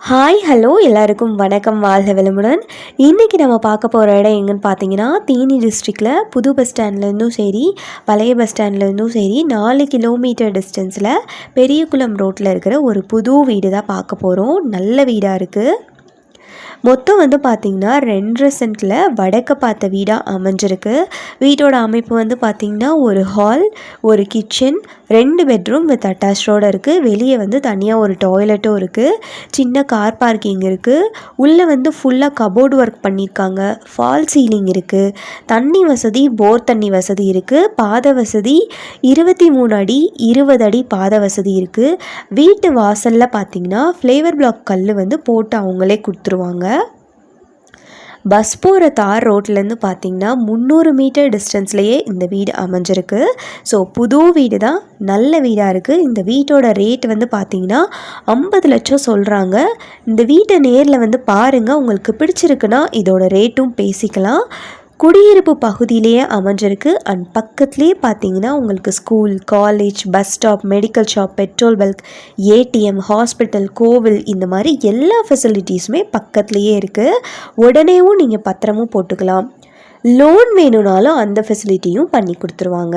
Hi hello எல்லாருக்கும் வணக்கம் வாழ்க வளமுடன். இன்றைக்கி நம்ம பார்க்க போகிற இடம் எங்கன்னு பார்த்தீங்கன்னா தேனி டிஸ்ட்ரிக்டில் புது பஸ் ஸ்டாண்ட்லேருந்தும் சரி பழைய பஸ் ஸ்டாண்ட்லேருந்தும் சரி நாலு கிலோமீட்டர் டிஸ்டன்ஸில் பெரியகுளம் ரோட்டில் இருக்கிற ஒரு புது வீடு தான் பார்க்க போகிறோம் நல்ல வீடாக இருக்குது மொத்தம் வந்து பார்த்திங்கன்னா ரெண்டரை சென்ட்டில் வடக்க பார்த்த வீடாக அமைஞ்சிருக்கு. வீட்டோட அமைப்பு வந்து பார்த்திங்கன்னா ஒரு ஹால் ஒரு கிச்சன் ரெண்டு பெட்ரூம் வித் அட்டாச்சோடு இருக்குது வெளியே வந்து தனியாக ஒரு டாய்லெட்டும் இருக்குது சின்ன கார் பார்க்கிங் இருக்குது உள்ளே வந்து ஃபுல்லாக கபோர்டு ஒர்க் பண்ணியிருக்காங்க ஃபால் சீலிங் இருக்குது தண்ணி வசதி போர் தண்ணி வசதி இருக்குது பாத வசதி இருபத்தி மூணு அடி இருபது அடி பாத வசதி இருக்குது வீட்டு வாசலில் பார்த்திங்கன்னா ஃப்ளேவர் பிளாக் கல் வந்து போட்டு அவங்களே கொடுத்துருவாங்க. பஸ் போகிற தார் ரோட்லேருந்து பார்த்தீங்கன்னா முந்நூறு மீட்டர் டிஸ்டன்ஸ்லேயே இந்த வீடு அமைஞ்சிருக்கு. ஸோ புது வீடு தான் நல்ல வீடாக இருக்குது இந்த வீட்டோட ரேட் வந்து பார்த்திங்கன்னா ஐம்பது லட்சம் சொல்கிறாங்க இந்த வீட்டை நேரில் வந்து பாருங்கள் உங்களுக்கு பிடிச்சிருக்குன்னா இதோட ரேட்டும் பேசிக்கலாம். குடியிருப்பு பகுதியிலேயே அமைஞ்சிருக்கு. அண்ட் பக்கத்துலேயே பார்த்தீங்கன்னா உங்களுக்கு school college bus stop medical shop petrol bunk ATM hospital கோவில் இந்த மாதிரி எல்லா ஃபெசிலிட்டிஸுமே பக்கத்துலேயே இருக்குது உடனேவும் நீங்கள் பத்திரமும் போட்டுக்கலாம். லோன் வேணும்னாலும் அந்த ஃபெசிலிட்டியும் பண்ணி கொடுத்துருவாங்க.